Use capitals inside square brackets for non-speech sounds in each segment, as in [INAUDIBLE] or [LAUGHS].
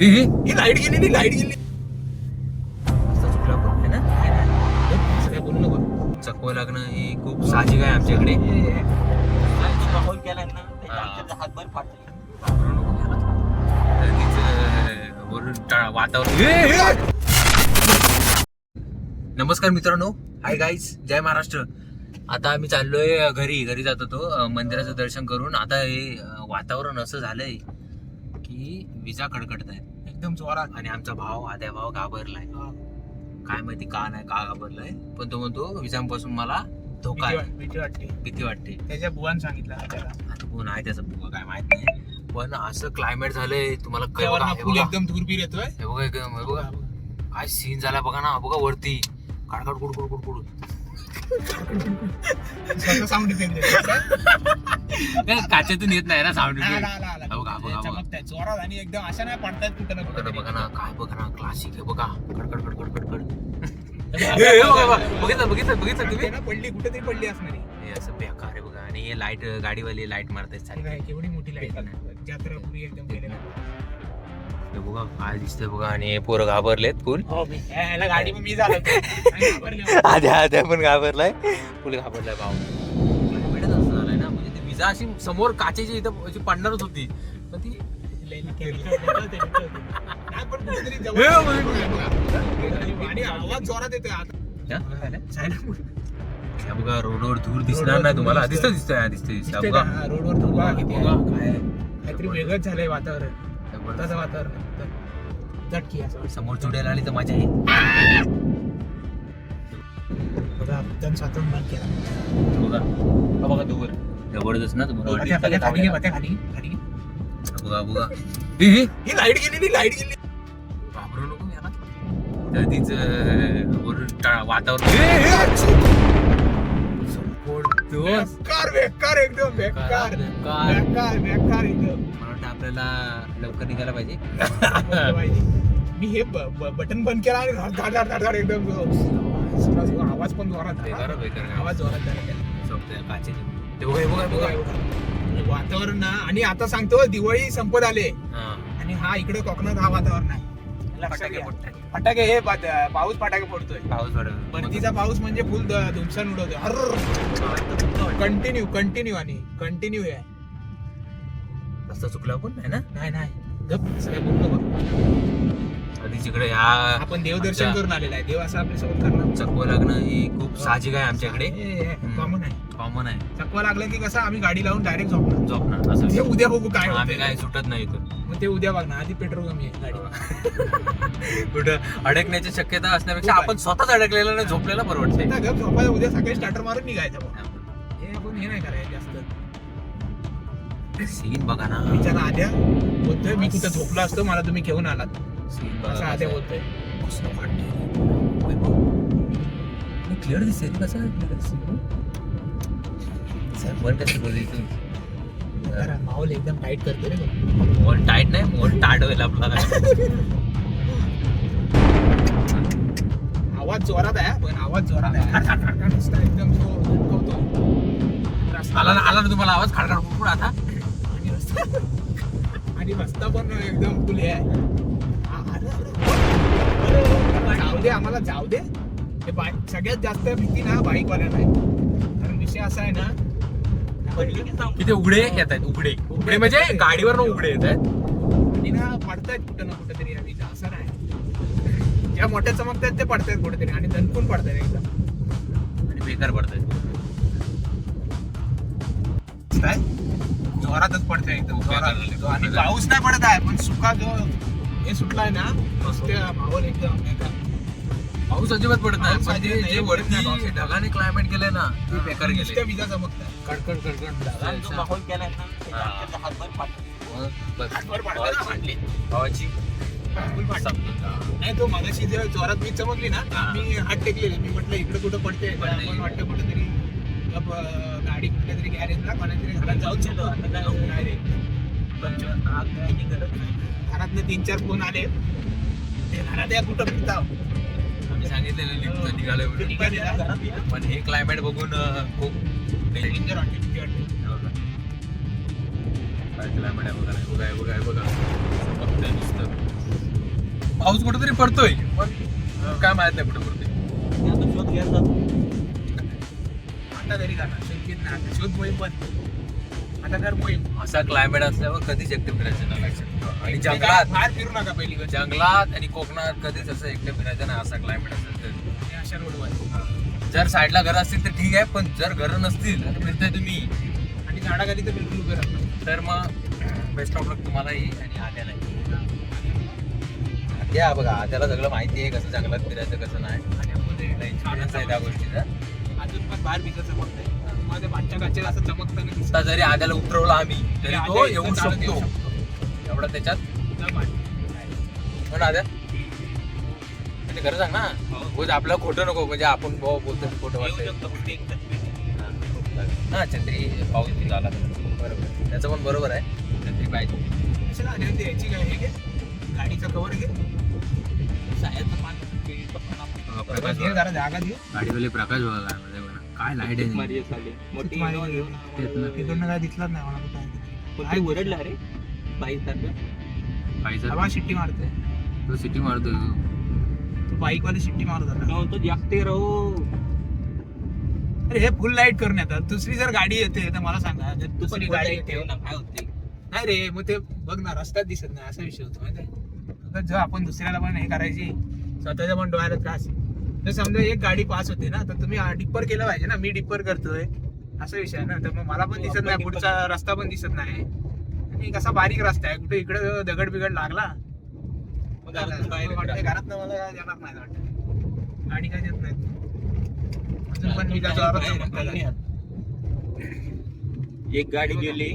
ही light गेली light गेली. है चकवा लागणं हे खूप साहजिक आहे आमच्याकडे. वातावरण नमस्कार मित्रांनो. हाय गाईज जय महाराष्ट्र. आता आम्ही चाललोय घरी. घरी जात होतो मंदिराचं दर्शन करून. आता हे वातावरण असं झालंय. की विजा कडकडत आहे एकदम जोरात. आणि आमचा भाव आद्या भाव घाबरलाय. काय माहिती का नाही का घाबरलाय. पण तो म्हणतो विजांपासून मला धोका भीती आहे वाट- भीती वाटते. भीती वाटते. त्याच्या बुवान सांगितलं हा त्याला. आता कोण आहे त्याचा बुवा काय माहीत नाही. पण असं क्लायमेट झालंय तुम्हाला क- बघा, त्यावर हे फुल बघा. एकदम येतोय. हे बघा एकदम हे बघा. काय सीन झाला बघा ना बघा वरती. काडकाड कुड कुड कुड कुड. स्वतः काय काचेतून येत नाही ना साऊंड आला आला आला. चमकताय जोरात आणि एकदम अशा नाही पडतायत कुठं ना कुठं. बघा ना काय बघा ना क्लासिक आहे बघा. कडकड कडकड कडकड हे, हे बघा, बघा. बघितलं बघितलं बघितलं तुम्ही? ना पडली कुठे तरी पडली असणारी हे असं बेकार आहे बघा. आणि हे लाइट गाडीवाले लाइट मारतायत हे काय, केवढी मोठी लाइट जत्रा पुरी एकदम केलेलं. हे बघा काय दिसतंय बघा. आणि हे पोरं घाबरलेत फुल. हो गाडी मी झालो आद्या पण घाबरलाय. फुल घाबरलाय भाऊ. झालंय ना. म्हणजे ती विजा अशी समोर काचेची इथं पडणारच होती. पण ती आणि आवाज जोरात येतोय आता. हा? Silent mood. हे बघा रोडवर धूर दिसणार नाही तुम्हाला? दिसत दिसतंय दिसतंय बघा. का? हा, रोडवर धूर बघा किती काय काहीतरी वेगळंच झालंय वातावरण. जबरदस्त. वातावरण झटकी. समोर चुडेल आली तर मजा येईल बघा केला. बघा. हा बघा दूर जबरदस्त ना तुम्हाला खाली खाली. बघा बघा ही लाइट गेलेली लाइट गेली. घाबरू नको याला वातावरण. बेकार बेकार एकदम बेकार बेकार. बेकार. एकदम. आपल्याला लवकर निघायला पाहिजे. [LAUGHS] मी हे बटन बंद केला आणि धाड धाड धाड धाड एकदम. आवाज पण जोरात झाला. बेकार बेकार. आवाज जोरात झाला. त्याला. संपतंय काचेचे ते बघा बघा बघा, बघा बघा. वातावरण ना आणि आता सांगतो दिवाळी संपत आले. आणि हा इकडे कोकणात हा वातावरण आहे. लक्षात फटाके घ्या. फुटतायत. फटाके हे पाऊस फटाके पडतोय पाऊस पडत परतीचा पाऊस म्हणजे फुल द- धुमसान उडवतोय. कंटिन्यू कंटिन्यू आणि कंटिन्यू आहे. रस्ता चुकला पण आहे ना? नाही नाही. गप असं काय बोलू आधी जिकडे ह्या आपण देवदर्शन करून आलेला आहे. देव असं आपल्यासोबत करणार चकवा लागणं ही खूप साहजिक आहे आमच्याकडे. कॉमन आहे कॉमन आहे. चकवा लागलं की कसं आम्ही गाडी लावून डायरेक्ट झोपणार. झोपणार असं ते विषय. उद्या बघू काय आम्ही. काय सुटत नाही इथून. मग ते उद्या बघणार. आधी पेट्रोल कमी आहे गाडी [LAUGHS] कुठं अडकण्याची शक्यता असण्यापेक्षा आपण स्वतःच अडकलेला नाही झोपलेला परवडते झोपायला उद्या सकाळी स्टार्टर मारून निघायचं बघ. हे आपण हे नाही करायचं जास्त. सीन बघा ना. विचार आद्या बोलतोय मी कुठं झोपलो असतो मला तुम्ही घेऊन आलात. कसं बोलतोय कसं वाटतंय क्लिअर दिसते रे कसं दिसते वन कसं बोलली तू माहोल एकदम टाईट करते रे. मोल टाईट नाही मोल टाट होईल आपला आवाज जोरात आहे पण आवाज जोरात आहे नुसता एकदम तो. रस्ता- आला ना आला ना तुम्हाला आवाज खाडखाड आता आणि रस्ता आणि रस्ता पण एकदम फुल आहे जाऊ दे आम्हाला जाऊ दे. हे बाईक सगळ्यात जास्त भीती ना बाईक वाल्यांना आहे. कारण विषय असा आहे ना तिथे उघडे येत आहेत उघडे. उघडे म्हणजे गाडीवर उघडे येत आहेत. आणि ना पडतायत कुठं ना कुठं तरी विजा असं नाही ज्या मोठ्या चमकतात ते पडतायत कुठेतरी आणि दणकून पडतायत एकदम आणि बेकार पडतात काय जोरातच पडतंय एकदम. आणि पाऊस नाही पडत आहे पण सुका जो हे सुटलाय ना माहोल एकदम. पाऊस अजिबात पडत नाही पाऊस पण अजिबात जे नाही, वरती नाही. पाऊस. ढगाने क्लायमेट केलंय ना ते बेकार नुसत्या गेले विजा चमकतात कडकड कडकड जो माहोल केलाय ना त्याच्या हातभर फाटले. हातभर पडतात ना, फाटली. भावाची. फुल फाटली. नाही तो मगाशी जे जोरात वीज चमकली ना मी हात टेकलेले. मी म्हटलं इकडे कुठं पडते पडते. पण वाटतं कुठेतरी गाडी कुठल्या तरी गॅरेजला कोणातरी घरात जाऊन झोपलो. नाही. रे. घरातनं तीन चार फोन आले. ते घरात या कुठं फिरता? आम्ही सांगितलेलं लिफ्ट निघालं? म्हणून. पण हे क्लायमेट बघून खूप डेंजर वाटते भीती वाटते. काय क्लायमेट आहे बघा बघा बघा बघा. फक्त नुसतं. पाऊस कुठेतरी पडतोय. पण काय माहीत नाही कुठे पडतोय. आता शोध घ्यायला जातो आता तरी नाही. आता शोध मोहीम बंद. मोहीम असा क्लायमेट असल्यावर कधीच एकटे फिरायचं नाही. आणि जंगलात बाहेर फिरू नका पहिली गोष्ट. जंगलात आणि कोकणात कधीच असं एकटे फिरायचं नाही असा क्लायमेट असेल तर. आणि अशा रोडवर जर साईडला घर असतील तर ठीक आहे पण जर घर नसतील आणि फिरताय तुम्ही. आणि झाडाखाली तर बिलकुल उभे तर तर मग बेस्ट ऑफ लक तुम्हालाही आणि आद्यालाही. आद्या बघा आद्याला सगळं माहिती आहे कसं जंगलात फिरायचं कसं नाही. त्या गोष्टीचा. अजून पण बाहेर भिजत बघतोय काचेला असं चमकताना दिसतं आता जरी आद्याला उतरवलं आम्ही तरी तो येऊ इथं चालत येऊ शकतो. एवढा त्याच्यात? दम आहे. पण आद्या म्हणजे खरं सांग ना उगाच आपलं खोटं नको म्हणजे आपण भाऊ बोलतो खोटं येऊ वाटतं शकतो फक्त एक. हा. छत्री पाऊस बिऊस आला बरोबर. त्याचं पण बरोबर आहे. छत्री पाहिजे. कशाला याची काय? हे घे. गाडीचं कवर घे. सायाचं पान ते गाडीवाले प्रकाश बघा. काय म्हणजे बघा. काय लाइट आहे? मारी आली. मोठी इनोवा घेऊन. तिकडनं काय दिसलाच नाही मला कुठं आहे ते. ते ओरडलं बाईक सारखं पाहिजे हवा शिट्टी मारतोय. तो सिटी मारतो तो बाईक वाले शिट्टी मारत होता. म्हणतो जागते राहू अरे हे फुल लाइट करून येतात. दुसरी जर गाडी येते तर मला सांगा. जर तू दुसरी पण गाडी ठेव येते. ना काय होते नाही रे मग ते बघ ना रस्त्यात दिसत नाही असा विषय होतो माहिती आहे? जर आपण दुसऱ्याला पण हे करायची स्वतःच्या पण डोळ्याला त्रास जर समजा एक गाडी पास होते ना तर तुम्ही डिप्पर केलं पाहिजे ना. मी डिप्पर करतोय. असा विषय आहे ना. तर मग मला पण हो, दिसत नाही. पुढचा रस्ता पण दिसत नाही. आणि कसा बारीक रस्ता आहे. कुठे इकडे दगड बिगड लागला घरात मला काय देणार नाही वाटतं गाडी काय देत नाही अजून पण मी. पुण्यात. एक गाडी गेली.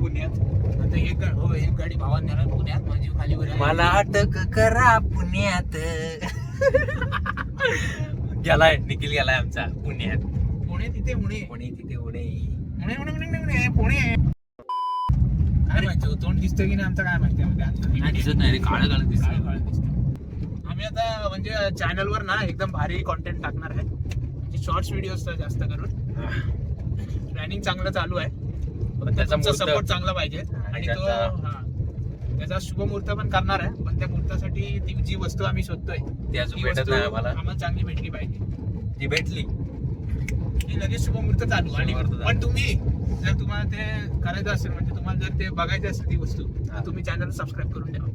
पुण्यात. आता एक हो एक गाडी भावात नेणार पुण्यात. माझी खाली. मला अटक करा पुण्यात. गेलाय निखिल गेलाय आमचा पुण्यात. पुणे तिथे पुणे. पुणे तिथे पुणे. पुणे पुणे पुणे पुणे पुणे. काय माहिती हो, तोंड दिसतं की नाही आमचं काय माहिती. दिसत नाही रे काळं काळं दिसत काळं दिसतं. आम्ही आता म्हणजे चॅनलवर ना एकदम भारी कॉन्टेंट टाकणार आहे. म्हणजे शॉर्ट्स व्हिडिओज जास्त करून. प्लॅनिंग चांगलं चालू आहे. त्याचा सपोर्ट चांगला पाहिजे. आणि तो त्याचा- शुभमुहूर्त पण करणार आहे. पण त्या मुहूर्तासाठी ती जी वस्तू आम्ही शोधतोय ती अजून ती भेटत वस्तू नाही आम्हाला. आम्हाला चांगली भेटली पाहिजे. ती भेटली. की लगेच शुभमुहूर्त चालू. आणि शुभमुहूर्त चालू. पण तुम्ही जर तुम्हाला ते करायचं असेल म्हणजे तुम्हाला जर ते बघायचं असेल ती वस्तू हा. तर तुम्ही चॅनल सबस्क्राईब करून ठेवा.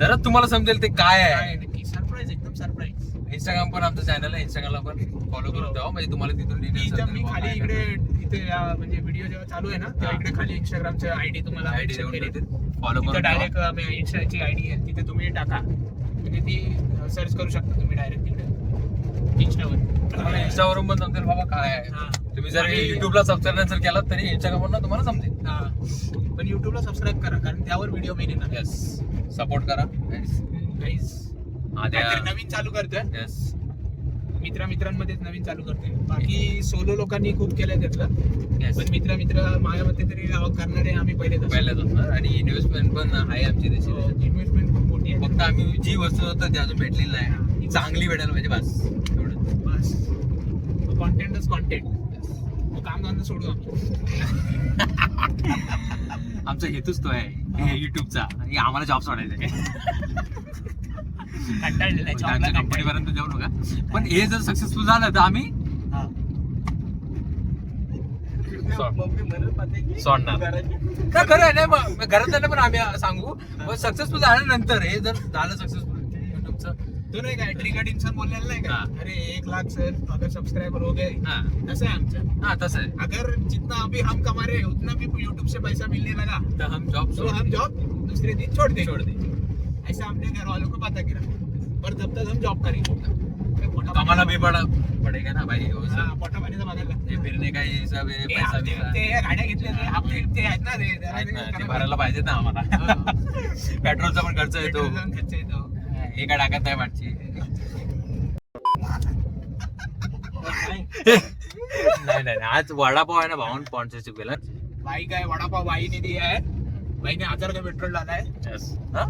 तरच तुम्हाला समजेल ते काय काय आहे? आहे नक्की. सरप्राईज एकदम सरप्राईज इंस्टाग्राम पण आमचं चॅनल आहे. इंस्टाग्रामला पण फॉलो करून ठेवा. म्हणजे तुम्हाला तिथून इथं मी खाली इकडे इथे या म्हणजे व्हिडिओ जेव्हा चालू आहे ना तेव्हा हा. इकडे खाली इंस्टाग्रामचं आयडी तुम्हाला आयडी mention देऊन केली. फॉलो करून डायरेक्ट इंस्टाची आयडी आहे तिथे तुम्ही टाका. म्हणजे ती सर्च करू शकता तुम्ही डायरेक्ट तिकडे. इंस्टावर इंस्टावरून पण समजेल बाबा काय आहे. तुम्ही जर युट्यूबला सबस्क्राईब जर केलात तरी इंस्टाग्रामवरून तुम्हाला समजेल. हा. पण युट्यूबला सबस्क्राईब करा कारण त्यावर व्हिडिओ मेन येणार येस सपोर्ट करा. काहीतरी नवीन चालू करतोय. येस मित्रा मित्रांमध्येच नवीन चालू करतोय. बाकी सोलो लोकांनी खूप केलंय त्यातलं. पण मित्र मित्र माझ्या मते तरी करणारे आम्ही पहिले पहिल्याच होणार आणि इन्व्हेस्टमेंट पण आहे आमची तशी इन्व्हेस्टमेंट खूप मोठी आहे. फक्त आम्ही जी वस्तू होतं ती अजून भेटलेली नाही. ती चांगली भेटायला पाहिजे बस. एवढं बस. कॉन्टेंटच कॉन्टेंट काम धंदा सोडू आमचा हेतूच तो आहे. युट्यूबचा आणि आम्हाला जॉब सोडायचा आहे कंटाळलेला आहे, म्हणजे job ला आमच्या कंटाळलेला कंपनी पर्यंत जाऊ नका. पण हे जर सक्सेसफुल झालं तर आम्ही. हा. सोडणार. का खरं आहे नाही मग घरात पण आम्ही सांगू. सक्सेसफुल झाल्यानंतर हे जर झालं सक्सेसफुल युट्यूबचं तो नाही काय ट्रिगर्ड इंसान बोललेला नाही का? हा. अरे एक लाख सर अगर सब्सक्राइबर हो गए. हा. तसं आहे आमचं. हा तसं आहे. अगर जितना अभी हम कमा रहे हैं उतना भी यूट्यूब से पैसा मिलने लगा. तर हम जॉब तो हम जॉब दूसरे दिन छोड़ देंगे. छोड़ देंगे. ऐसा हमने घर वालों को पता गिरा पर तब तक हम जॉब करेंगे। भी पडा पडेगा ना भाई वो सब। बघायला. फिरणे का ये सब हे पैसा बिसा. हप्ते, गाड्या घेतल्या ते आहेत ना ते ते ना, ते भरायला पाहिजे ना आम्हाला. [LAUGHS] पेट्रोलचा पण खर्च येतो. खर्च येतो. हे काय टाकत नाही वाटची काय? नाही नाही. आज वडापाव आहे ना भावून स्पॉन्सरशिप केला. बाई काय वडापाव बाईने दिली आहे बाईने हजार का पेट्रोल लावलाय. हा?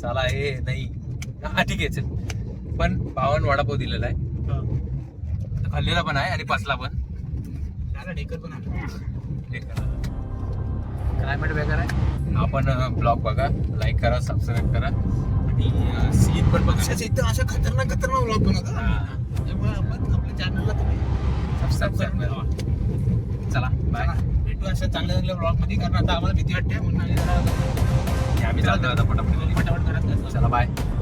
साला हे नाही. हा ठीक आहे चल. पण भावान वडापाव दिलेला आहे. खाल्लेला पण आहे आणि पसला पण. ढेकर. क्लायमेट बेकार आहे. आपण ब्लॉग बघा. लाईक करा सबस्क्राईब करा. आणि सीन पण बघा. इथं अशा खतरनाक खतरनाक ब्लॉग बनवतात हा. त्यामुळे आपण आपल्या चॅनलला तुम्ही सबस्क्राईब करून ठेवा चला बाय भेटू अशा चांगल्या चांगल्या ब्लॉगमध्ये कारण आता आम्हाला भीती वाटते. म्हणून आम्ही जरा आम्ही चालतो आता पटापट. पटापट करत जातो. चला बाय